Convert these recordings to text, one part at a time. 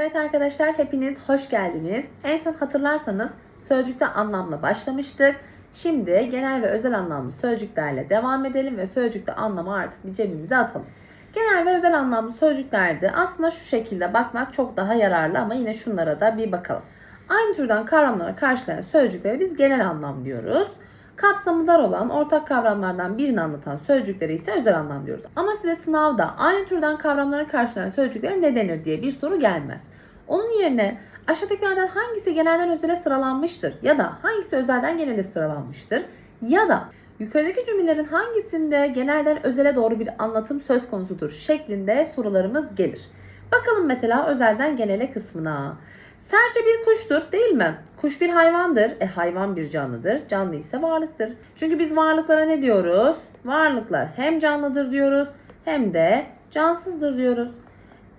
Evet arkadaşlar hepiniz hoş geldiniz. En son hatırlarsanız sözcükte anlamla başlamıştık. Şimdi genel ve özel anlamlı sözcüklerle devam edelim ve sözcükte anlamı artık bir cebimize atalım. Genel ve özel anlamlı sözcüklerde aslında şu şekilde bakmak çok daha yararlı ama yine şunlara da bir bakalım. Aynı türden kavramlara karşılayan sözcükleri biz genel anlam diyoruz. Kapsamı dar olan ortak kavramlardan birini anlatan sözcükleri ise özel anlam diyoruz. Ama size sınavda aynı türden kavramlara karşılayan sözcüklere ne denir diye bir soru gelmez. Onun yerine aşağıdakilerden hangisi genelden özele sıralanmıştır ya da hangisi özelden genele sıralanmıştır ya da yukarıdaki cümlelerin hangisinde genelden özele doğru bir anlatım söz konusudur şeklinde sorularımız gelir. Bakalım mesela özelden genele kısmına. Serçe bir kuştur değil mi? Kuş bir hayvandır. E hayvan bir canlıdır. Canlı ise varlıktır. Çünkü biz varlıklara ne diyoruz? Varlıklar hem canlıdır diyoruz hem de cansızdır diyoruz.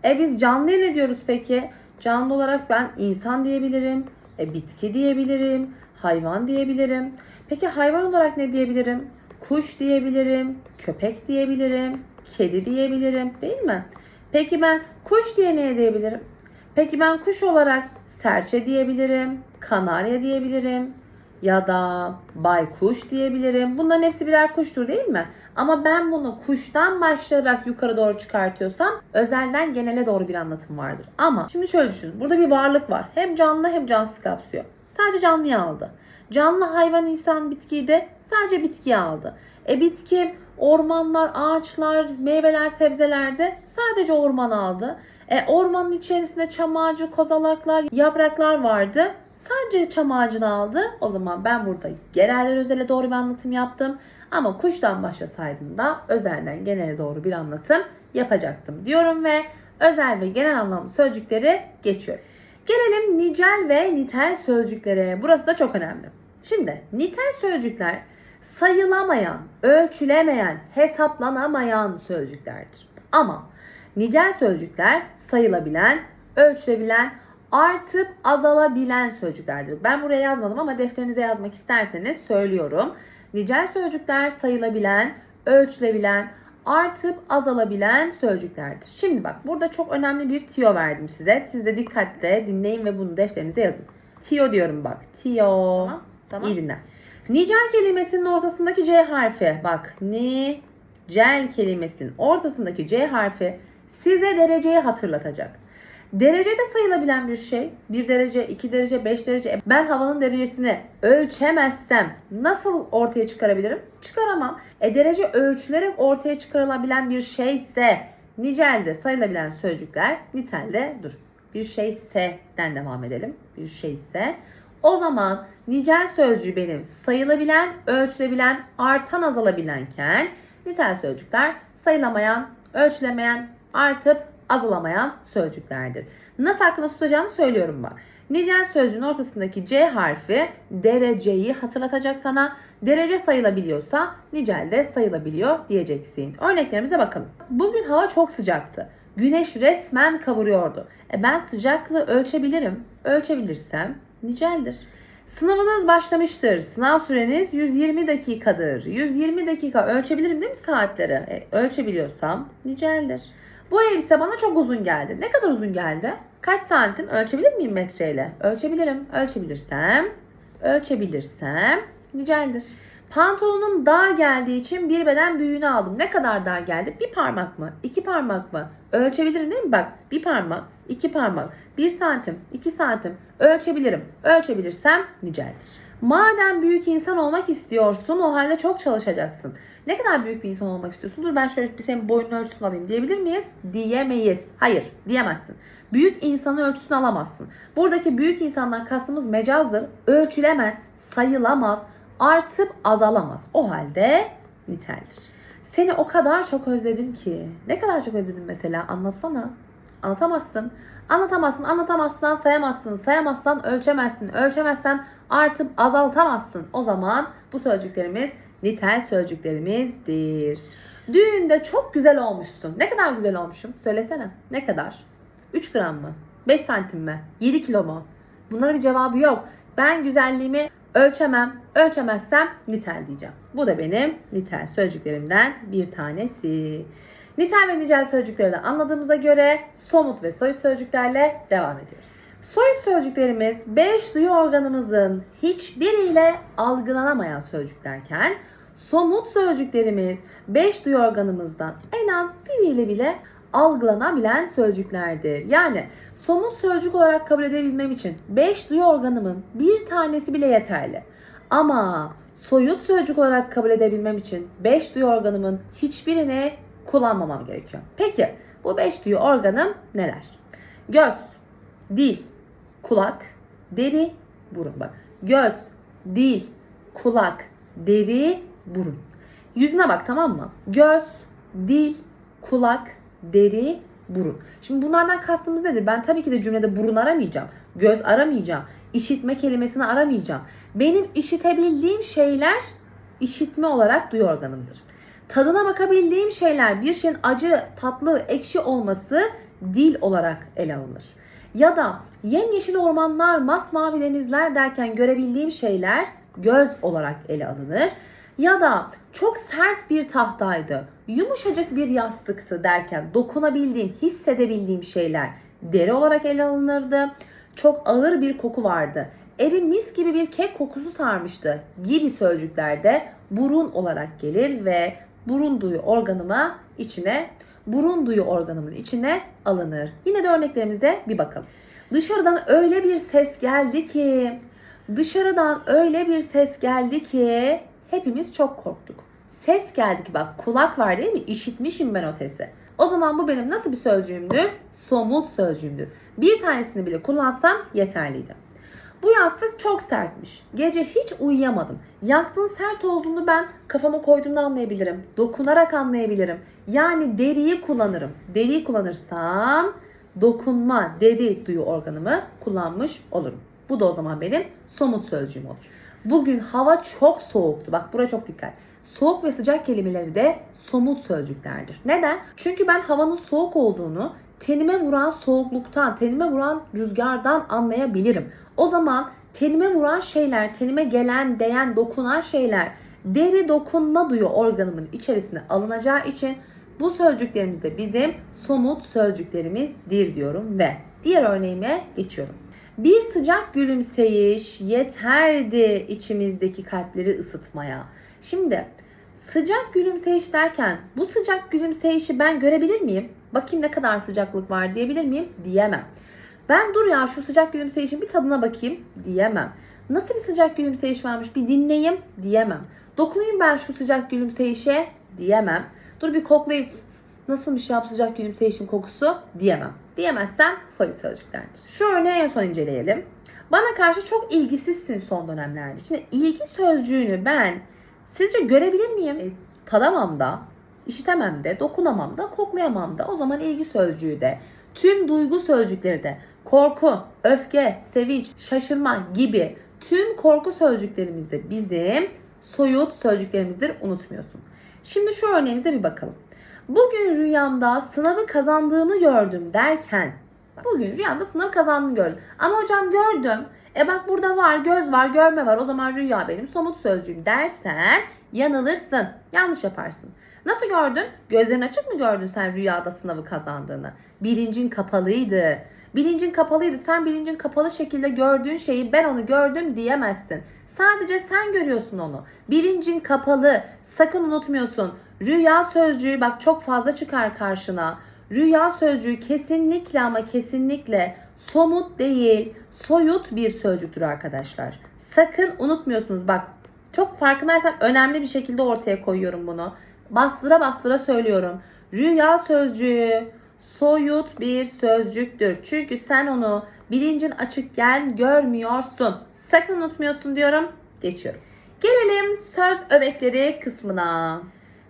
E biz canlıya ne diyoruz peki? Canlı olarak ben insan diyebilirim, e bitki diyebilirim, hayvan diyebilirim. Peki hayvan olarak ne diyebilirim? Kuş diyebilirim, köpek diyebilirim, kedi diyebilirim değil mi? Peki ben kuş diye ne diyebilirim? Peki ben kuş olarak serçe diyebilirim, kanarya diyebilirim ya da baykuş diyebilirim. Bunların hepsi birer kuştur değil mi? Ama ben bunu kuştan başlayarak yukarı doğru çıkartıyorsam özelden genele doğru bir anlatım vardır. Ama şimdi şöyle düşünün. Burada bir varlık var. Hem canlı hem cansız kapsıyor. Sadece canlıyı aldı. Canlı hayvan, insan, bitkiyi de sadece bitkiyi aldı. E bitki, ormanlar, ağaçlar, meyveler, sebzelerde sadece orman aldı. E, ormanın içerisinde çam ağacı, kozalaklar, yapraklar vardı. Sadece çam ağacını aldı. O zaman ben burada genelden özele doğru bir anlatım yaptım. Ama kuştan başlasaydım da özelden genele doğru bir anlatım yapacaktım diyorum ve özel ve genel anlamlı sözcükleri geçiyorum. Gelelim nicel ve nitel sözcüklere. Burası da çok önemli. Şimdi nitel sözcükler sayılamayan, ölçülemeyen, hesaplanamayan sözcüklerdir. Ama nicel sözcükler sayılabilen, ölçülebilen, artıp azalabilen sözcüklerdir. Ben buraya yazmadım ama defterinize yazmak isterseniz söylüyorum. Nicel sözcükler sayılabilen, ölçülebilen, artıp azalabilen sözcüklerdir. Şimdi bak burada çok önemli bir tiyo verdim size. Siz de dikkatle dinleyin ve bunu defterinize yazın. Tiyo diyorum bak. Tiyo. Tamam. tamam. İyi dinle. Nicel kelimesinin ortasındaki C harfi. Bak nicel kelimesinin ortasındaki C harfi size dereceyi hatırlatacak. Derece de sayılabilen bir şey. 1 derece, 2 derece, 5 derece. Ben havanın derecesini ölçemezsem nasıl ortaya çıkarabilirim? Çıkaramam. E derece ölçülerek ortaya çıkarılabilen bir şeyse nicelde sayılabilen sözcükler nitelde dur. Bir şeyse'den devam edelim. Bir şeyse. O zaman nicel sözcüğü benim sayılabilen, ölçülebilen, artan azalabilenken nitel sözcükler sayılamayan, ölçülemeyen, artıp azalamayan sözcüklerdir. Nasıl aklında tutacağımı söylüyorum bak. Nicel sözcüğün ortasındaki C harfi dereceyi hatırlatacak sana. Derece sayılabiliyorsa nicel de sayılabiliyor diyeceksin. Örneklerimize bakalım. Bugün hava çok sıcaktı. Güneş resmen kavuruyordu. E ben sıcaklığı ölçebilirim. Ölçebilirsem niceldir. Sınavınız başlamıştır. Sınav süreniz 120 dakikadır. 120 dakika ölçebilirim değil mi saatleri? E, ölçebiliyorsam niceldir. Bu elbise bana çok uzun geldi. Ne kadar uzun geldi? Kaç santim? Ölçebilir miyim metreyle? Ölçebilirim. Ölçebilirsem, ölçebilirsem niceldir. Pantolonum dar geldiği için bir beden büyüğünü aldım. Ne kadar dar geldi? Bir parmak mı? İki parmak mı? Ölçebilirim değil mi? Bak bir parmak, iki parmak, bir santim, iki santim ölçebilirim. Ölçebilirsem niceldir. Madem büyük insan olmak istiyorsun o halde çok çalışacaksın. Ne kadar büyük bir insan olmak istiyorsun? Dur ben şöyle bir senin boyunun ölçüsünü alayım diyebilir miyiz? Diyemeyiz. Hayır diyemezsin. Büyük insanın ölçüsünü alamazsın. Buradaki büyük insandan kastımız mecazdır. Ölçülemez, sayılamaz, artıp azalamaz. O halde niteldir. Seni o kadar çok özledim ki. Ne kadar çok özledim mesela anlatsana. Anlatamazsın. Anlatamazsın, anlatamazsan sayamazsın, sayamazsan ölçemezsin, ölçemezsen artıp azaltamazsın. O zaman bu sözcüklerimiz nitel sözcüklerimizdir. Düğünde çok güzel olmuşsun. Ne kadar güzel olmuşum? Söylesene. Ne kadar? 3 gram mı? 5 santim mi? 7 kilo mu? Bunların bir cevabı yok. Ben güzelliğimi ölçemem. Ölçemezsem nitel diyeceğim. Bu da benim nitel sözcüklerimden bir tanesi. Nitel ve nicel sözcükleri anladığımıza göre somut ve soyut sözcüklerle devam ediyoruz. Soyut sözcüklerimiz 5 duyu organımızın hiçbiriyle algılanamayan sözcüklerken somut sözcüklerimiz 5 duyu organımızdan en az biriyle bile algılanabilen sözcüklerdir. Yani somut sözcük olarak kabul edebilmem için 5 duyu organımın bir tanesi bile yeterli. Ama soyut sözcük olarak kabul edebilmem için 5 duyu organımın hiçbirini kullanmamam gerekiyor. Peki bu 5 duyu organım neler? Göz, dil, kulak, deri, burun. Bak göz, dil, kulak, deri, burun. Yüzüne bak tamam mı? Göz, dil, kulak, deri, burun. Şimdi bunlardan kastımız nedir? Ben tabii ki de cümlede burun aramayacağım. Göz aramayacağım. işitme kelimesini aramayacağım. Benim işitebildiğim şeyler işitme olarak duyu organımdır. Tadına bakabildiğim şeyler bir şeyin acı, tatlı, ekşi olması dil olarak ele alınır. Ya da yemyeşil ormanlar, masmavi denizler derken görebildiğim şeyler göz olarak ele alınır. Ya da çok sert bir tahtaydı, yumuşacık bir yastıktı derken dokunabildiğim, hissedebildiğim şeyler deri olarak ele alınırdı. Çok ağır bir koku vardı. Evi mis gibi bir kek kokusu sarmıştı gibi sözcüklerde burun olarak gelir ve burun duyu organıma içine burun duyu organımın içine alınır. Yine de örneklerimize bir bakalım. Dışarıdan öyle bir ses geldi ki dışarıdan öyle bir ses geldi ki hepimiz çok korktuk. Ses geldi ki bak kulak var değil mi? İşitmişim ben o sesi. O zaman bu benim nasıl bir sözcüğümdür? Somut sözcüğümdür. Bir tanesini bile kullansam yeterliydi. Bu yastık çok sertmiş. Gece hiç uyuyamadım. Yastığın sert olduğunu ben kafama koyduğumda anlayabilirim. Dokunarak anlayabilirim. Yani deriyi kullanırım. Deriyi kullanırsam dokunma, deri duyu organımı kullanmış olurum. Bu da o zaman benim somut sözcüğüm olur. Bugün hava çok soğuktu. Bak buraya çok dikkat. Soğuk ve sıcak kelimeleri de somut sözcüklerdir. Neden? Çünkü ben havanın soğuk olduğunu tenime vuran soğukluktan, tenime vuran rüzgardan anlayabilirim. O zaman tenime vuran şeyler, tenime gelen, değen, dokunan şeyler deri dokunma duyu organımın içerisine alınacağı için bu sözcüklerimiz de bizim somut sözcüklerimizdir diyorum ve diğer örneğime geçiyorum. Bir sıcak gülümseyiş yeterdi içimizdeki kalpleri ısıtmaya. Şimdi sıcak gülümseyiş derken bu sıcak gülümseyişi ben görebilir miyim? Bakayım ne kadar sıcaklık var diyebilir miyim? Diyemem. Ben dur ya şu sıcak gülümseyişin bir tadına bakayım diyemem. Nasıl bir sıcak gülümseyiş varmış bir dinleyeyim diyemem. Dokunayım ben şu sıcak gülümseyişe diyemem. Dur bir koklayayım nasılmış ya sıcak gülümseyişin kokusu diyemem. Diyemezsem soyut sözcüklerdir. Şu örneği en son inceleyelim. Bana karşı çok ilgisizsin son dönemlerde. Şimdi ilgi sözcüğünü ben sizce görebilir miyim? E, tadamam da, işitemem de, dokunamam da, koklayamam da. O zaman ilgi sözcüğü de, tüm duygu sözcükleri de, korku, öfke, sevinç, şaşırma gibi tüm korku sözcüklerimiz de bizim soyut sözcüklerimizdir unutmuyorsun. Şimdi şu örneğimize bir bakalım. Bugün rüyamda sınavı kazandığımı gördüm derken bugün rüyamda sınavı kazandığını gördüm. Ama hocam gördüm. E bak burada var, göz var, görme var. O zaman rüya benim somut sözcüğüm dersen yanılırsın. Yanlış yaparsın. Nasıl gördün? Gözlerin açık mı gördün sen rüyada sınavı kazandığını? Bilincin kapalıydı. Bilincin kapalıydı. Sen bilincin kapalı şekilde gördüğün şeyi ben onu gördüm diyemezsin. Sadece sen görüyorsun onu. Bilincin kapalı. Sakın unutmuyorsun. Rüya sözcüğü bak çok fazla çıkar karşına. Rüya sözcüğü kesinlikle ama kesinlikle somut değil, soyut bir sözcüktür arkadaşlar. Sakın unutmuyorsunuz bak. Çok farkındaysan önemli bir şekilde ortaya koyuyorum bunu. Bastıra bastıra söylüyorum. Rüya sözcüğü soyut bir sözcüktür. Çünkü sen onu bilincin açıkken görmüyorsun. Sakın unutmuyorsun diyorum. Geçiyorum. Gelelim söz öbekleri kısmına.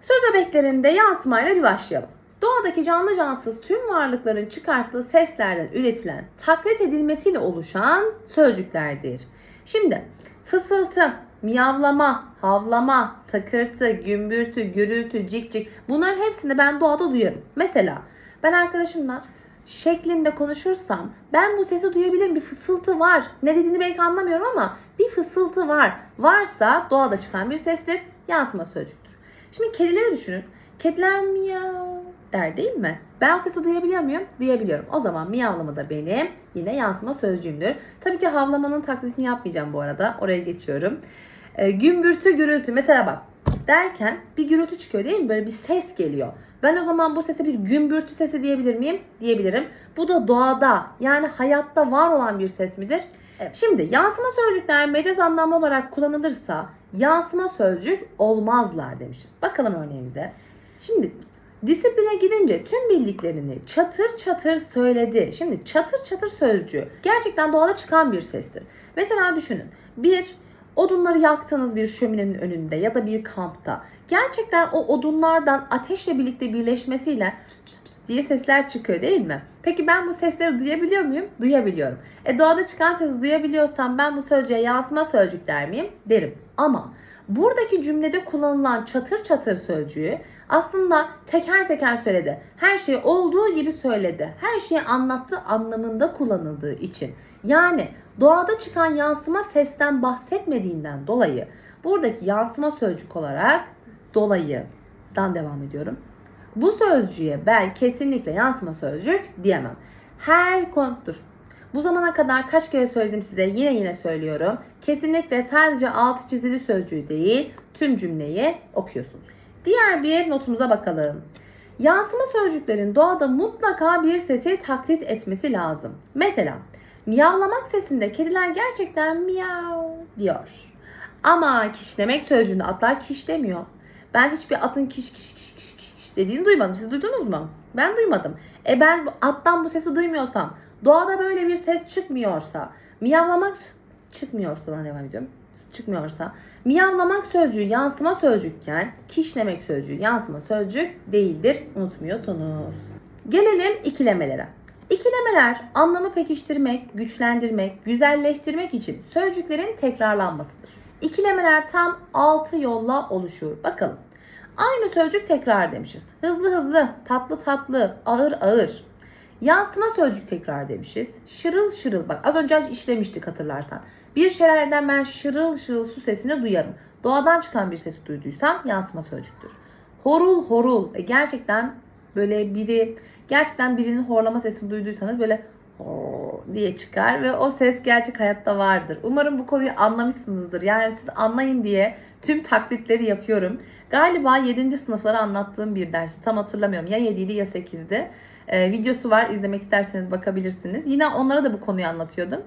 Söz öbeklerinde yansımayla bir başlayalım. Doğadaki canlı cansız tüm varlıkların çıkarttığı seslerden üretilen, taklit edilmesiyle oluşan sözcüklerdir. Şimdi fısıltı, miyavlama, havlama, takırtı, gümbürtü, gürültü, cik cik bunların hepsini ben doğada duyarım. Mesela ben arkadaşımla şeklinde konuşursam ben bu sesi duyabilirim. Bir fısıltı var. Ne dediğini belki anlamıyorum ama bir fısıltı var. Varsa doğada çıkan bir sestir. Yansıma sözcüktür. Şimdi kedileri düşünün. Kediler miyav der değil mi? Ben o sesi duyabiliyor muyum? Duyabiliyorum. O zaman miyavlama da benim yine yansıma sözcüğümdür. Tabii ki havlamanın taklidini yapmayacağım bu arada. Oraya geçiyorum. E, gümbürtü gürültü. Mesela bak derken bir gürültü çıkıyor değil mi? Böyle bir ses geliyor. Ben o zaman bu sese bir gümbürtü sesi diyebilir miyim? Diyebilirim. Bu da doğada yani hayatta var olan bir ses midir? Evet. Şimdi yansıma sözcükler mecaz anlamı olarak kullanılırsa yansıma sözcük olmazlar demişiz. Bakalım örneğimize. Şimdi disipline gidince tüm bildiklerini çatır çatır söyledi. Şimdi çatır çatır sözcüğü gerçekten doğada çıkan bir sestir. Mesela düşünün. Bir odunları yaktığınız bir şöminenin önünde ya da bir kampta gerçekten o odunlardan ateşle birlikte birleşmesiyle diye sesler çıkıyor değil mi? Peki ben bu sesleri duyabiliyor muyum? Duyabiliyorum. E doğada çıkan sesi duyabiliyorsam ben bu sözcüğe yansıma sözcük der miyim? Derim. Ama buradaki cümlede kullanılan çatır çatır sözcüğü aslında teker teker söyledi. Her şey olduğu gibi söyledi. Her şeyi anlattı anlamında kullanıldığı için. Yani doğada çıkan yansıma sesten bahsetmediğinden dolayı buradaki yansıma sözcük olarak dolayıdan devam ediyorum. Bu sözcüğe ben kesinlikle yansıma sözcük diyemem. Her konudur. Bu zamana kadar kaç kere söyledim size yine yine söylüyorum. Kesinlikle sadece altı çizili sözcüğü değil tüm cümleyi okuyorsunuz. Diğer bir notumuza bakalım. Yansıma sözcüklerin doğada mutlaka bir sesi taklit etmesi lazım. Mesela miyavlamak sesinde kediler gerçekten miyav diyor. Ama kişnemek sözcüğünde atlar kiş demiyor. Ben hiçbir atın kiş kiş kiş kiş kiş, dediğini duymadım. Siz duydunuz mu? Ben duymadım. E ben attan bu sesi duymuyorsam, doğada böyle bir ses çıkmıyorsa, miyavlamak çıkmıyorsa lan devam ediyorum. Çıkmıyorsa, miyavlamak sözcüğü yansıma sözcükken, kişnemek sözcüğü yansıma sözcük değildir. Unutmuyorsunuz. Gelelim ikilemelere. İkilemeler anlamı pekiştirmek, güçlendirmek, güzelleştirmek için sözcüklerin tekrarlanmasıdır. İkilemeler tam 6 yolla oluşur. Bakalım. Aynı sözcük tekrar demişiz. Hızlı hızlı, tatlı tatlı, ağır ağır. Yansıma sözcük tekrar demişiz. Şırıl şırıl bak az önce işlemiştik hatırlarsan. Bir şelaleden ben şırıl şırıl su sesini duyarım. Doğadan çıkan bir sesi duyduysam yansıma sözcüktür. Horul horul. E, gerçekten böyle biri gerçekten birinin horlama sesini duyduysanız böyle diye çıkar ve o ses gerçek hayatta vardır. Umarım bu konuyu anlamışsınızdır. Yani siz anlayın diye tüm taklitleri yapıyorum. Galiba 7. sınıfları anlattığım bir ders. Tam hatırlamıyorum. Ya 7'ydi ya 8'di. Ee, videosu var. İzlemek isterseniz bakabilirsiniz. Yine onlara da bu konuyu anlatıyordum.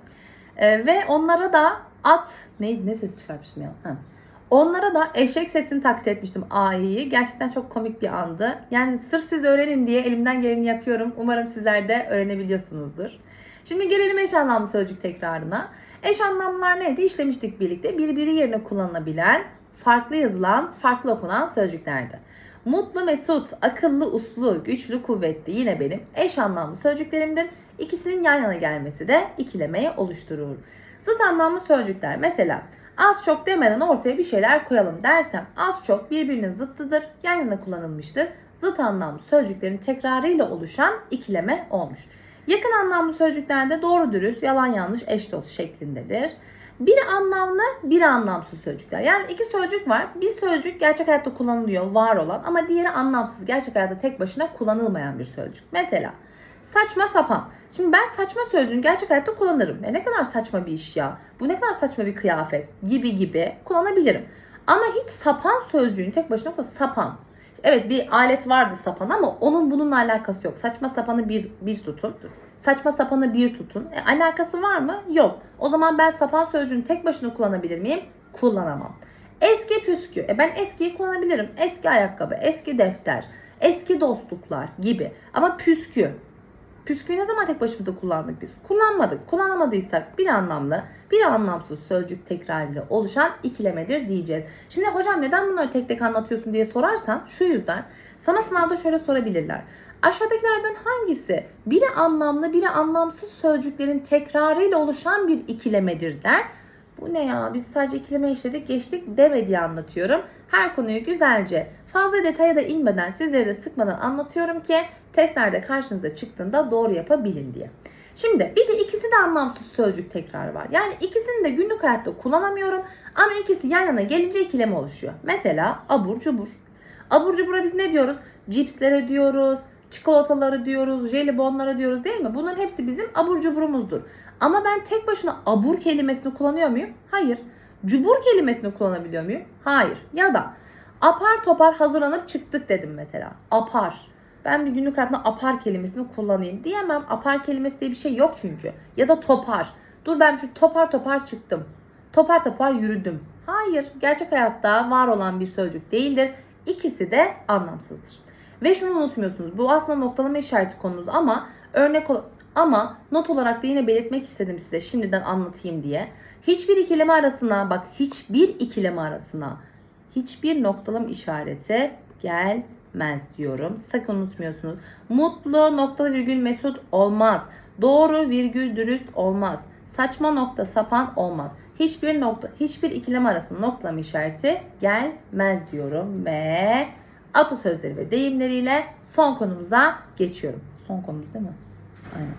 Ee, ve onlara da at neydi ne sesi çıkartmıştım ya? Ha. Onlara da eşek sesini taklit etmiştim A'yı. Gerçekten çok komik bir andı. Yani sırf siz öğrenin diye elimden geleni yapıyorum. Umarım sizler de öğrenebiliyorsunuzdur. Şimdi gelelim eş anlamlı sözcük tekrarına. Eş anlamlılar neydi? İşlemiştik birlikte. Birbiri yerine kullanılabilen, farklı yazılan, farklı okunan sözcüklerdi. Mutlu, mesut, akıllı, uslu, güçlü, kuvvetli yine benim eş anlamlı sözcüklerimdir. İkisinin yan yana gelmesi de ikilemeyi oluşturur. Zıt anlamlı sözcükler mesela az çok demeden ortaya bir şeyler koyalım dersem az çok birbirinin zıttıdır, yan yana kullanılmıştır. Zıt anlamlı sözcüklerin tekrarıyla oluşan ikileme olmuştur. Yakın anlamlı sözcüklerde doğru dürüst, yalan yanlış, eş dost şeklindedir. Biri anlamlı, biri anlamsız sözcükler. Yani iki sözcük var. Bir sözcük gerçek hayatta kullanılıyor, var olan ama diğeri anlamsız, gerçek hayatta tek başına kullanılmayan bir sözcük. Mesela saçma sapan. Şimdi ben saçma sözcüğünü gerçek hayatta kullanırım. E ne kadar saçma bir iş ya. Bu ne kadar saçma bir kıyafet gibi gibi kullanabilirim. Ama hiç sapan sözcüğünü tek başına kullan- sapan. Evet bir alet vardı sapan ama onun bununla alakası yok. Saçma sapanı bir, bir tutun. Saçma sapanı bir tutun. E, alakası var mı? Yok. O zaman ben sapan sözcüğünü tek başına kullanabilir miyim? Kullanamam. Eski püskü. E ben eskiyi kullanabilirim. Eski ayakkabı, eski defter, eski dostluklar gibi. Ama püskü. Püsküyü ne zaman tek başımıza kullandık biz? Kullanmadık. Kullanamadıysak bir anlamlı, bir anlamsız sözcük tekrarıyla oluşan ikilemedir diyeceğiz. Şimdi hocam neden bunları tek tek anlatıyorsun diye sorarsan şu yüzden sana sınavda şöyle sorabilirler. Aşağıdakilerden hangisi biri anlamlı biri anlamsız sözcüklerin tekrarıyla oluşan bir ikilemedir der. Bu ne ya biz sadece ikileme işledik geçtik deme anlatıyorum. Her konuyu güzelce fazla detaya da inmeden sizleri de sıkmadan anlatıyorum ki testlerde karşınıza çıktığında doğru yapabilin diye. Şimdi bir de ikisi de anlamsız sözcük tekrarı var. Yani ikisini de günlük hayatta kullanamıyorum ama ikisi yan yana gelince ikileme oluşuyor. Mesela abur cubur. Abur cubura biz ne diyoruz? Cipslere diyoruz, çikolataları diyoruz, jelibonları diyoruz değil mi? Bunların hepsi bizim abur cuburumuzdur. Ama ben tek başına abur kelimesini kullanıyor muyum? Hayır. Cubur kelimesini kullanabiliyor muyum? Hayır. Ya da apar topar hazırlanıp çıktık dedim mesela. Apar. Ben bir günlük hayatımda apar kelimesini kullanayım diyemem. Apar kelimesi diye bir şey yok çünkü. Ya da topar. Dur ben şu topar topar çıktım. Topar topar yürüdüm. Hayır, gerçek hayatta var olan bir sözcük değildir. İkisi de anlamsızdır. Ve şunu unutmuyorsunuz. Bu aslında noktalama işareti konumuz ama örnek ama not olarak da yine belirtmek istedim size şimdiden anlatayım diye. Hiçbir ikileme arasına bak hiçbir ikileme arasına hiçbir noktalama işareti gelmez diyorum. Sakın unutmuyorsunuz. Mutlu noktalı virgül mesut olmaz. Doğru virgül dürüst olmaz. Saçma nokta sapan olmaz. Hiçbir nokta hiçbir ikileme arasında noktalama işareti gelmez diyorum ve atasözleri ve deyimleriyle son konumuza geçiyorum. Son konumuz değil mi? Aynen.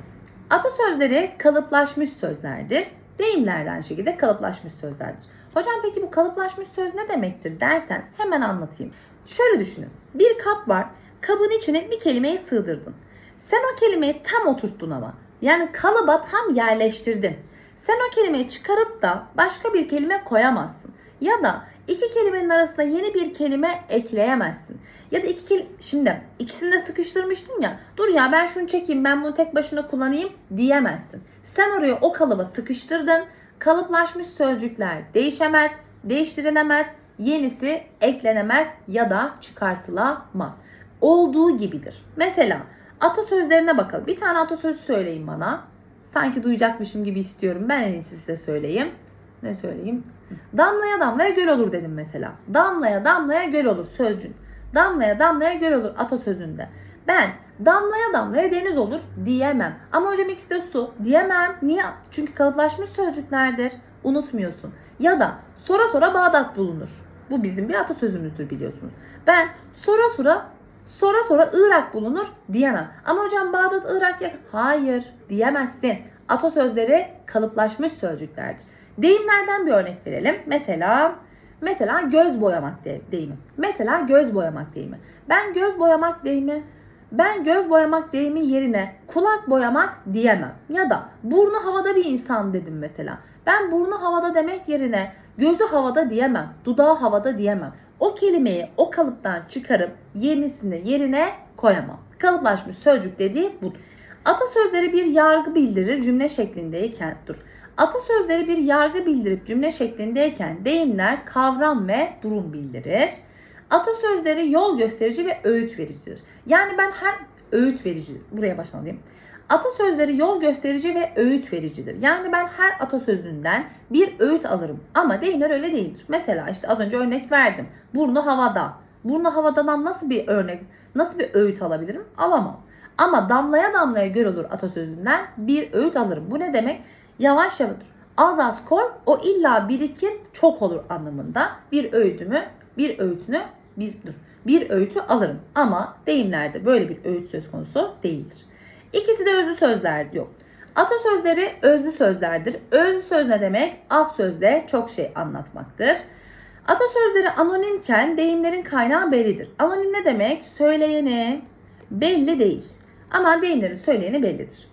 Atasözleri kalıplaşmış sözlerdir. Deyimlerden şekilde kalıplaşmış sözlerdir. Hocam peki bu kalıplaşmış söz ne demektir dersen hemen anlatayım. Şöyle düşünün. Bir kap var. Kabın içine bir kelimeyi sığdırdın. Sen o kelimeyi tam oturttun ama. Yani kalıba tam yerleştirdin. Sen o kelimeyi çıkarıp da başka bir kelime koyamazsın. Ya da iki kelimenin arasına yeni bir kelime ekleyemezsin. Ya da iki kelime... Şimdi ikisini de sıkıştırmıştın ya. Dur ya ben şunu çekeyim ben bunu tek başına kullanayım diyemezsin. Sen oraya o kalıba sıkıştırdın. Kalıplaşmış sözcükler değişemez, değiştirilemez, yenisi eklenemez ya da çıkartılamaz. Olduğu gibidir. Mesela atasözlerine bakalım. Bir tane atasözü söyleyin bana. Sanki duyacakmışım gibi istiyorum. Ben en iyisi size söyleyeyim. Ne söyleyeyim? Damlaya damlaya göl olur dedim mesela. Damlaya damlaya göl olur sözcüğün. Damlaya damlaya göl olur atasözünde. Ben damlaya damlaya deniz olur diyemem. Ama hocam ikisi de su diyemem. Niye? Çünkü kalıplaşmış sözcüklerdir. Unutmuyorsun. Ya da sora sora Bağdat bulunur. Bu bizim bir atasözümüzdür biliyorsunuz. Ben sora sora sora sora Irak bulunur diyemem. Ama hocam Bağdat Irak yak. Hayır diyemezsin. Atasözleri kalıplaşmış sözcüklerdir. Deyimlerden bir örnek verelim. Mesela mesela göz boyamak de, deyimi. Mesela göz boyamak deyimi. Ben göz boyamak deyimi ben göz boyamak deyimi yerine kulak boyamak diyemem. Ya da burnu havada bir insan dedim mesela. Ben burnu havada demek yerine gözü havada diyemem. Dudağı havada diyemem. O kelimeyi o kalıptan çıkarıp yenisini yerine koyamam. Kalıplaşmış sözcük dediği budur. Atasözleri bir yargı bildirir cümle şeklindeyken dur. Atasözleri bir yargı bildirip cümle şeklindeyken deyimler kavram ve durum bildirir. Atasözleri yol gösterici ve öğüt vericidir. Yani ben her öğüt verici buraya başlayayım. Atasözleri yol gösterici ve öğüt vericidir. Yani ben her atasözünden bir öğüt alırım. Ama deyimler öyle değildir. Mesela işte az önce örnek verdim. Burnu havada. Burnu havadan nasıl bir örnek, nasıl bir öğüt alabilirim? Alamam. Ama damlaya damlaya göl olur atasözünden bir öğüt alırım. Bu ne demek? Yavaş yavaş dur. Az az koy o illa birikir çok olur anlamında. Bir öğütümü, bir öğütünü, bir dur. Bir öğütü alırım. Ama deyimlerde böyle bir öğüt söz konusu değildir. İkisi de özlü sözler yok. Atasözleri özlü sözlerdir. Özlü söz ne demek? Az sözle çok şey anlatmaktır. Atasözleri anonimken deyimlerin kaynağı bellidir. Anonim ne demek? Söyleyeni belli değil. Ama deyimlerin söyleyeni bellidir.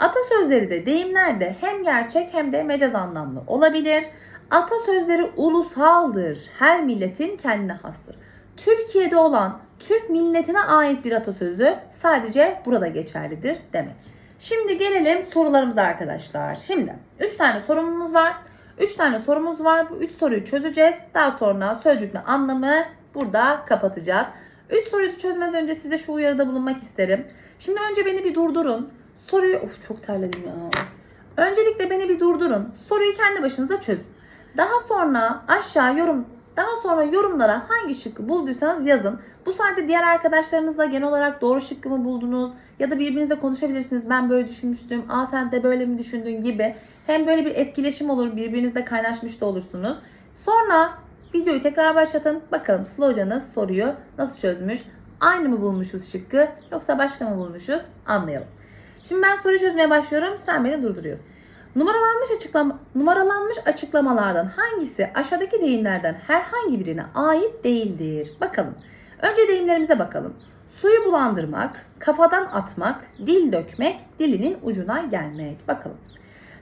Atasözleri de deyimlerde hem gerçek hem de mecaz anlamlı olabilir. Atasözleri ulusaldır. Her milletin kendine hastır. Türkiye'de olan Türk milletine ait bir atasözü sadece burada geçerlidir demek. Şimdi gelelim sorularımıza arkadaşlar. Şimdi 3 tane sorumuz var. 3 tane sorumuz var. Bu 3 soruyu çözeceğiz. Daha sonra sözcükle anlamı burada kapatacağız. 3 soruyu çözmeden önce size şu uyarıda bulunmak isterim. Şimdi önce beni bir durdurun. Soruyu... Of çok terledim ya. Öncelikle beni bir durdurun. Soruyu kendi başınıza çözün. Daha sonra aşağı yorum daha sonra yorumlara hangi şıkkı bulduysanız yazın. Bu sayede diğer arkadaşlarınızla genel olarak doğru şıkkı mı buldunuz ya da birbirinizle konuşabilirsiniz. Ben böyle düşünmüştüm. Aa sen de böyle mi düşündün gibi. Hem böyle bir etkileşim olur. Birbirinizle kaynaşmış da olursunuz. Sonra videoyu tekrar başlatın. Bakalım Sıla hocanız soruyu nasıl çözmüş? Aynı mı bulmuşuz şıkkı yoksa başka mı bulmuşuz? Anlayalım. Şimdi ben soruyu çözmeye başlıyorum. Sen beni durduruyorsun. Numaralanmış açıklama numaralanmış açıklamalardan hangisi aşağıdaki deyimlerden herhangi birine ait değildir? Bakalım. Önce deyimlerimize bakalım. Suyu bulandırmak, kafadan atmak, dil dökmek, dilinin ucuna gelmek. Bakalım.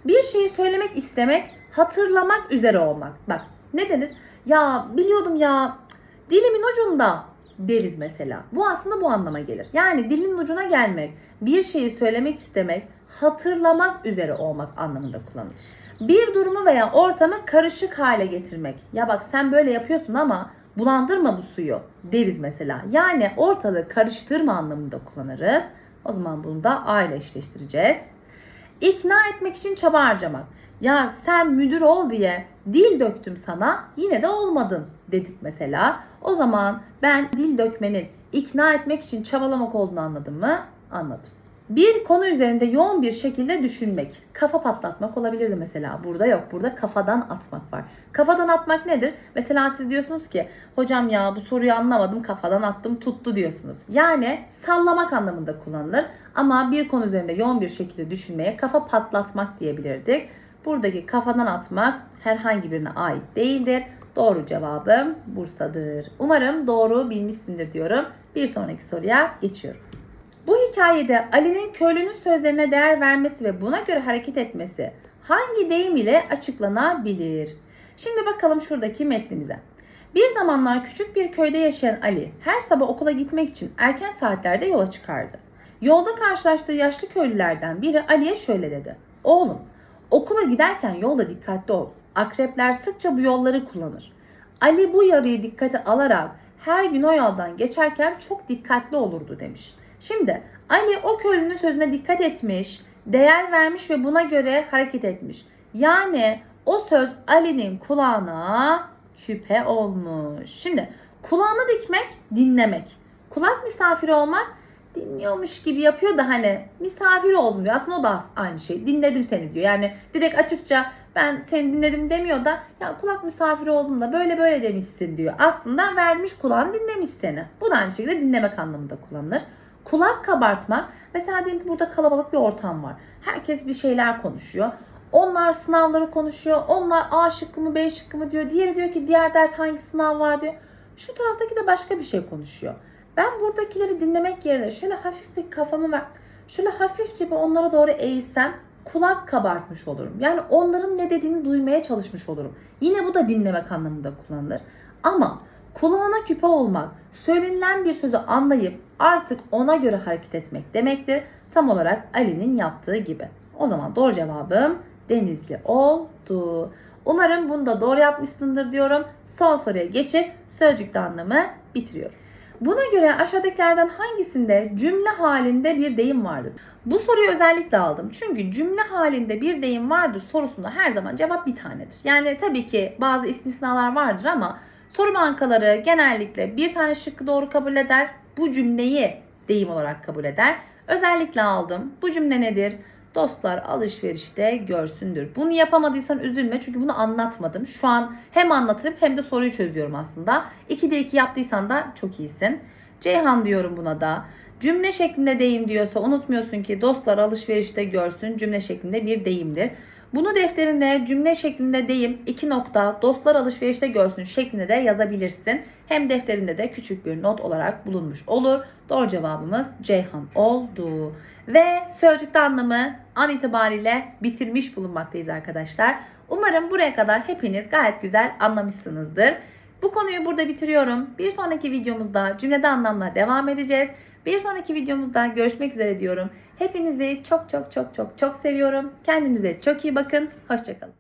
Bir şeyi söylemek istemek, hatırlamak üzere olmak. Bak ne deriz? Ya biliyordum ya dilimin ucunda deriz mesela. Bu aslında bu anlama gelir. Yani dilin ucuna gelmek, bir şeyi söylemek istemek, hatırlamak üzere olmak anlamında kullanılır. Bir durumu veya ortamı karışık hale getirmek. Ya bak sen böyle yapıyorsun ama bulandırma bu suyu deriz mesela. Yani ortalığı karıştırma anlamında kullanırız. O zaman bunu da A ile. İkna etmek için çaba harcamak. Ya sen müdür ol diye dil döktüm sana yine de olmadın dedik mesela. O zaman ben dil dökmenin ikna etmek için çabalamak olduğunu anladım mı? Anladım. Bir konu üzerinde yoğun bir şekilde düşünmek, kafa patlatmak olabilirdi mesela. Burada yok. Burada kafadan atmak var. Kafadan atmak nedir? Mesela siz diyorsunuz ki hocam ya bu soruyu anlamadım kafadan attım tuttu diyorsunuz. Yani sallamak anlamında kullanılır. Ama bir konu üzerinde yoğun bir şekilde düşünmeye kafa patlatmak diyebilirdik. Buradaki kafadan atmak herhangi birine ait değildir. Doğru cevabım Bursa'dır. Umarım doğru bilmişsindir diyorum. Bir sonraki soruya geçiyorum. Bu hikayede Ali'nin köylünün sözlerine değer vermesi ve buna göre hareket etmesi hangi deyim ile açıklanabilir? Şimdi bakalım şuradaki metnimize. Bir zamanlar küçük bir köyde yaşayan Ali her sabah okula gitmek için erken saatlerde yola çıkardı. Yolda karşılaştığı yaşlı köylülerden biri Ali'ye şöyle dedi. Oğlum, okula giderken yolda dikkatli ol. Akrepler sıkça bu yolları kullanır. Ali bu yarıyı dikkate alarak her gün o yoldan geçerken çok dikkatli olurdu demiş. Şimdi Ali o köylünün sözüne dikkat etmiş, değer vermiş ve buna göre hareket etmiş. Yani o söz Ali'nin kulağına küpe olmuş. Şimdi kulağını dikmek, dinlemek. Kulak misafiri olmak dinliyormuş gibi yapıyor da hani misafir oldum diyor. Aslında o da aynı şey. Dinledim seni diyor. Yani direkt açıkça ben seni dinledim demiyor da ya kulak misafiri oldum da böyle böyle demişsin diyor. Aslında vermiş kulağını dinlemiş seni. Bu da aynı şekilde dinlemek anlamında kullanılır. Kulak kabartmak. Mesela diyelim ki burada kalabalık bir ortam var. Herkes bir şeyler konuşuyor. Onlar sınavları konuşuyor. Onlar A şıkkı mı B şıkkı mı diyor. Diğeri diyor ki diğer ders hangi sınav var diyor. Şu taraftaki de başka bir şey konuşuyor. Ben buradakileri dinlemek yerine şöyle hafif bir kafamı ver. Şöyle hafifçe bir onlara doğru eğilsem kulak kabartmış olurum. Yani onların ne dediğini duymaya çalışmış olurum. Yine bu da dinlemek anlamında kullanılır. Ama kulağına küpe olmak, söylenilen bir sözü anlayıp artık ona göre hareket etmek demektir. Tam olarak Ali'nin yaptığı gibi. O zaman doğru cevabım Denizli oldu. Umarım bunu da doğru yapmışsındır diyorum. Son soruya geçip sözcükte anlamı bitiriyorum. Buna göre aşağıdakilerden hangisinde cümle halinde bir deyim vardır? Bu soruyu özellikle aldım. Çünkü cümle halinde bir deyim vardır sorusunda her zaman cevap bir tanedir. Yani tabii ki bazı istisnalar vardır ama soru bankaları genellikle bir tane şıkkı doğru kabul eder. Bu cümleyi deyim olarak kabul eder. Özellikle aldım. Bu cümle nedir? Dostlar alışverişte görsündür. Bunu yapamadıysan üzülme çünkü bunu anlatmadım. Şu an hem anlatıp hem de soruyu çözüyorum aslında. 2'de 2 yaptıysan da çok iyisin. Ceyhan diyorum buna da. Cümle şeklinde deyim diyorsa unutmuyorsun ki dostlar alışverişte görsün cümle şeklinde bir deyimdir. Bunu defterinde cümle şeklinde deyim iki nokta dostlar alışverişte görsün şeklinde de yazabilirsin. Hem defterinde de küçük bir not olarak bulunmuş olur. Doğru cevabımız Ceyhan oldu. Ve sözcükte anlamı an itibariyle bitirmiş bulunmaktayız arkadaşlar. Umarım buraya kadar hepiniz gayet güzel anlamışsınızdır. Bu konuyu burada bitiriyorum. Bir sonraki videomuzda cümlede anlamla devam edeceğiz. Bir sonraki videomuzda görüşmek üzere diyorum. Hepinizi çok çok çok çok çok seviyorum. Kendinize çok iyi bakın. Hoşçakalın.